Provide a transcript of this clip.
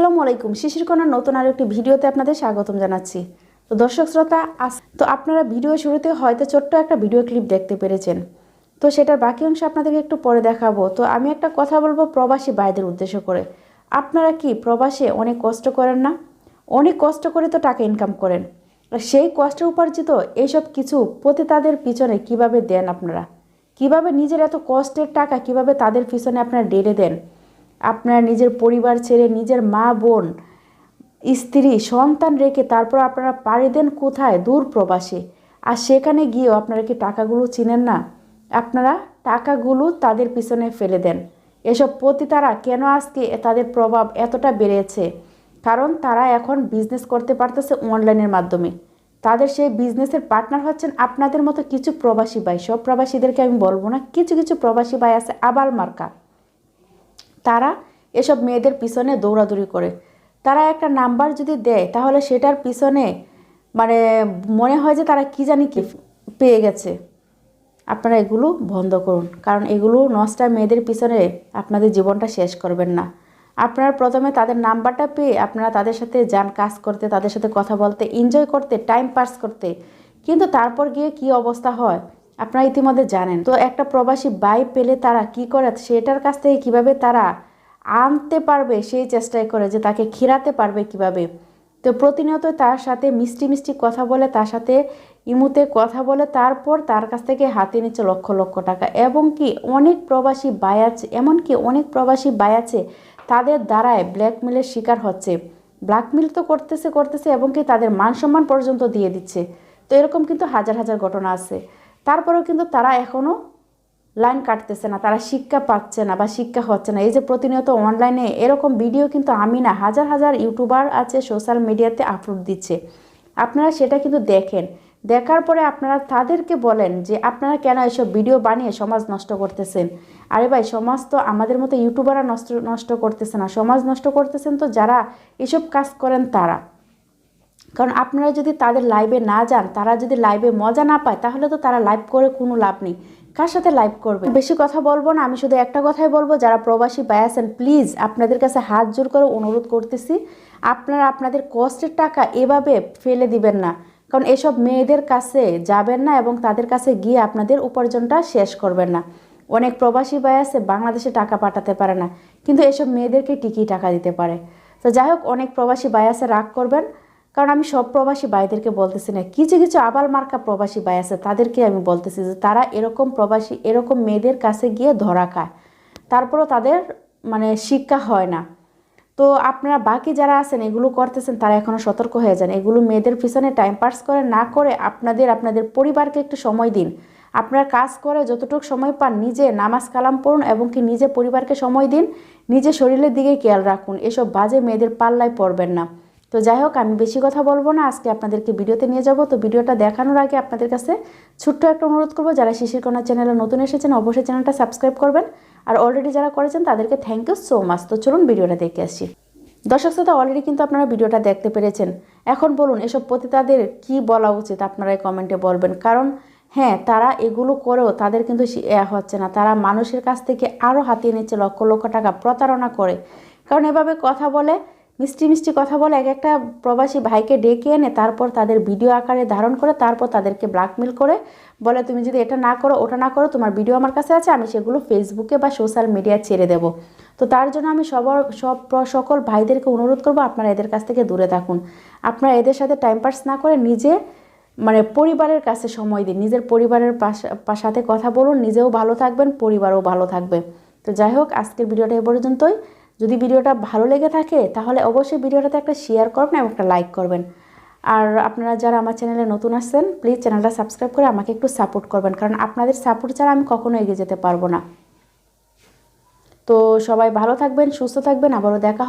আসসালামু আলাইকুম। শিশির কণার নতুন আর একটি ভিডিওতে আপনাদের স্বাগতম জানাচ্ছি। তো দর্শক শ্রোতা তো আপনারা ভিডিও শুরুতে হয়তো ছোট্ট একটা ভিডিও ক্লিপ দেখতে পেরেছেন। তো সেটার বাকি অংশ আপনাদেরকে একটু পরে দেখাবো। তো আমি একটা কথা বলব প্রবাসী ভাইদের উদ্দেশ্য করে। আপনারা কি প্রবাসে অনেক কষ্ট করেন না? অনেক কষ্ট করে তো টাকা ইনকাম করেন। সেই কষ্টের উপার্জিত এইসব কিছু প্রতি তাদের পিছনে কীভাবে দেন আপনারা? কীভাবে নিজের এত কষ্টের টাকা কীভাবে তাদের পিছনে আপনারা ডেড়ে দেন? আপনার নিজের পরিবার ছেড়ে নিজের মা, বোন, স্ত্রী, সন্তান রেখে তারপর আপনারা পাড়ি দেন কোথায়? দূর প্রবাসে। আর সেখানে গিয়েও আপনারা কি টাকাগুলো চিনেন না? আপনারা টাকাগুলো তাদের পিছনে ফেলে দেন। এসব প্রতি তারা কেন আজকে তাদের প্রভাব এতটা বেড়েছে? কারণ তারা এখন বিজনেস করতে পারতেছে অনলাইনের মাধ্যমে। তাদের সেই বিজনেসের পার্টনার হচ্ছেন আপনাদের মতো কিছু প্রবাসী ভাই। সব প্রবাসীদেরকে আমি বলব না, কিছু কিছু প্রবাসী ভাই আছে আবাল মার্কা। তারা এসব মেয়েদের পিছনে দৌড়াদৌড়ি করে। তারা একটা নাম্বার যদি দেয়, তাহলে সেটার পিছনে মানে মনে হয় যে তারা কি জানি কি পেয়ে গেছে। আপনারা এগুলো বন্ধ করুন, কারণ এগুলো নষ্টা মেয়েদের পিছনে আপনাদের জীবনটা শেষ করবেন না। আপনারা প্রথমে তাদের নাম্বারটা পেয়ে আপনারা তাদের সাথে যান, কাজ করতে, তাদের সাথে কথা বলতে এনজয় করতে টাইম পাস করতে। কিন্তু তারপর গিয়ে কি অবস্থা হয়? আপনারা ইতিমধ্যে জানেন। তো একটা প্রবাসী বাই পেলে তারা কি করে? সেটার কাছ থেকে কীভাবে তারা আনতে পারবে? সেই চেষ্টাই করে যে তাকে খিরাতে পারবে কীভাবে? তো প্রতিনিয়ত তার সাথে মিষ্টি মিষ্টি কথা বলে, তার সাথে ইমুতে কথা বলে, তারপর তার কাছ থেকে হাতে নিচ্ছে লক্ষ লক্ষ টাকা। এবং কি অনেক প্রবাসী বাই আছে, এমনকি অনেক প্রবাসী বাই আছে, তাদের দ্বারায় ব্ল্যাকমেলের শিকার হচ্ছে। ব্ল্যাকমেল তো করতেছে করতেছে, এবং কি তাদের মান সম্মান পর্যন্ত দিয়ে দিচ্ছে। তো এরকম কিন্তু হাজার হাজার ঘটনা আছে। তারপরেও কিন্তু তারা এখনও লাইন কাটতেছে না, তারা শিক্ষা পাচ্ছে না বা শিক্ষা হচ্ছে না। এই যে প্রতিনিয়ত অনলাইনে এরকম ভিডিও কিন্তু আমি না, হাজার হাজার ইউটিউবার আছে সোশ্যাল মিডিয়াতে আপলোড দিচ্ছে। আপনারা সেটা কিন্তু দেখেন। দেখার পরে আপনারা তাদেরকে বলেন যে, আপনারা কেন এসব ভিডিও বানিয়ে সমাজ নষ্ট করতেছেন? আরে ভাই, সমাজ তো আমাদের মতো ইউটিউবাররা নষ্ট নষ্ট করতেছে না। সমাজ নষ্ট করতেছেন তো যারা এসব কাজ করেন তারা। কারণ আপনারা যদি তাদের লাইভে না যান, তারা যদি লাইভে মজা না পায়, তাহলে তো তারা লাইভ করে কোনো লাভ নেই। কার সাথে লাইভ করবে? বেশি কথা বলব না, আমি শুধু একটা কথাই বলব, যারা প্রবাসী বাই আছেন প্লিজ আপনাদের কাছে হাত জোর করে অনুরোধ করতেছি, আপনারা আপনাদের কষ্টের টাকা এভাবে ফেলে দিবেন না। কারণ এসব মেয়েদের কাছে যাবেন না এবং তাদের কাছে গিয়ে আপনাদের উপার্জনটা শেষ করবেন না। অনেক প্রবাসী ভাই আছে, বাংলাদেশে টাকা পাঠাতে পারে না, কিন্তু এসব মেয়েদেরকে টিকি টাকা দিতে পারে। তো যাই হোক, অনেক প্রবাসী ভাই আছে, রাগ করবেন। কারণ আমি সব প্রবাসী ভাইদেরকে বলতেছি না, কিছু কিছু আবাল মার্কা প্রবাসী ভাই আছে, তাদেরকে আমি বলতেছি যে তারা এরকম প্রবাসী, এরকম মেয়েদের কাছে গিয়ে ধরা খায়। তারপরও তাদের মানে শিক্ষা হয় না। তো আপনারা বাকি যারা আছেন, এগুলো করতেছেন, তারা এখনও সতর্ক হয়ে যান। এগুলো মেয়েদের পিছনে টাইম পাস করে, না করে আপনাদের আপনাদের পরিবারকে একটু সময় দিন। আপনার কাজ করে যতটুকু সময় পান, নিজে নামাজ কালাম পড়ুন এবং কি নিজে পরিবারকে সময় দিন, নিজে শরীরের দিকে খেয়াল রাখুন। এসব বাজে মেয়েদের পাল্লায় পড়বেন না। তো যাই হোক, আমি বেশি কথা বলব না। আজকে আপনাদেরকে ভিডিওতে নিয়ে যাব। তো ভিডিওটা দেখানোর আগে আপনাদের কাছে ছোট্ট একটা অনুরোধ করব, যারা শিশির কণা চ্যানেলে নতুন এসেছেন, অবশ্যই চ্যানেলটা সাবস্ক্রাইব করবেন। আর অলরেডি যারা করেছেন, তাদেরকে থ্যাংক ইউ সো মাচ তো চলুন ভিডিওটা দেখে আসি। দর্শক শ্রোতা অলরেডি কিন্তু আপনারা ভিডিওটা দেখতে পেরেছেন। এখন বলুন, এসব পতিতাদের কি বলা উচিত, আপনারা এই কমেন্টে বলবেন। কারণ হ্যাঁ তারা এগুলো করেও তাদের কিন্তু হচ্ছে না। তারা মানুষের কাছ থেকে আরও হাতিয়ে নিচ্ছে, লক্ষ লক্ষ টাকা প্রতারণা করে। কারণ এভাবে কথা বলে মিষ্টি মিষ্টি কথা বলে এক একটা প্রবাসী ভাইকে ডেকে এনে তারপর তাদের ভিডিও আকারে ধারণ করে তারপর তাদেরকে ব্ল্যাকমেল করে বলে, তুমি যদি এটা না করো, ওটা না করো, তোমার ভিডিও আমার কাছে আছে, আমি সেগুলো ফেসবুকে বা সোশ্যাল মিডিয়ায় ছেড়ে দেবো। তো তার জন্য আমি সবার, সব সকল ভাইদেরকে অনুরোধ করব আপনারা এদের কাছ থেকে দূরে থাকুন। আপনারা এদের সাথে টাইম পাস না করে নিজে মানে পরিবারের কাছে সময় দিন, নিজের পরিবারের সাথে কথা বলুন, নিজেও ভালো থাকবেন, পরিবারও ভালো থাকবে। তো যাই হোক, আজকের ভিডিওটা এ পর্যন্তই। যদি ভিডিওটা ভালো লেগে থাকে, তাহলে অবশ্যই ভিডিওটাতে একটা শেয়ার করবেন এবং একটা লাইক করবেন। আর আপনারা যারা আমার চ্যানেলে নতুন আসছেন প্লিজ চ্যানেলটা সাবস্ক্রাইব করে আমাকে একটু সাপোর্ট করবেন, কারণ আপনাদের সাপোর্ট ছাড়া আমি কখনো এগিয়ে যেতে পারব না। তো সবাই ভালো থাকবেন, সুস্থ থাকবেন, আবারও দেখা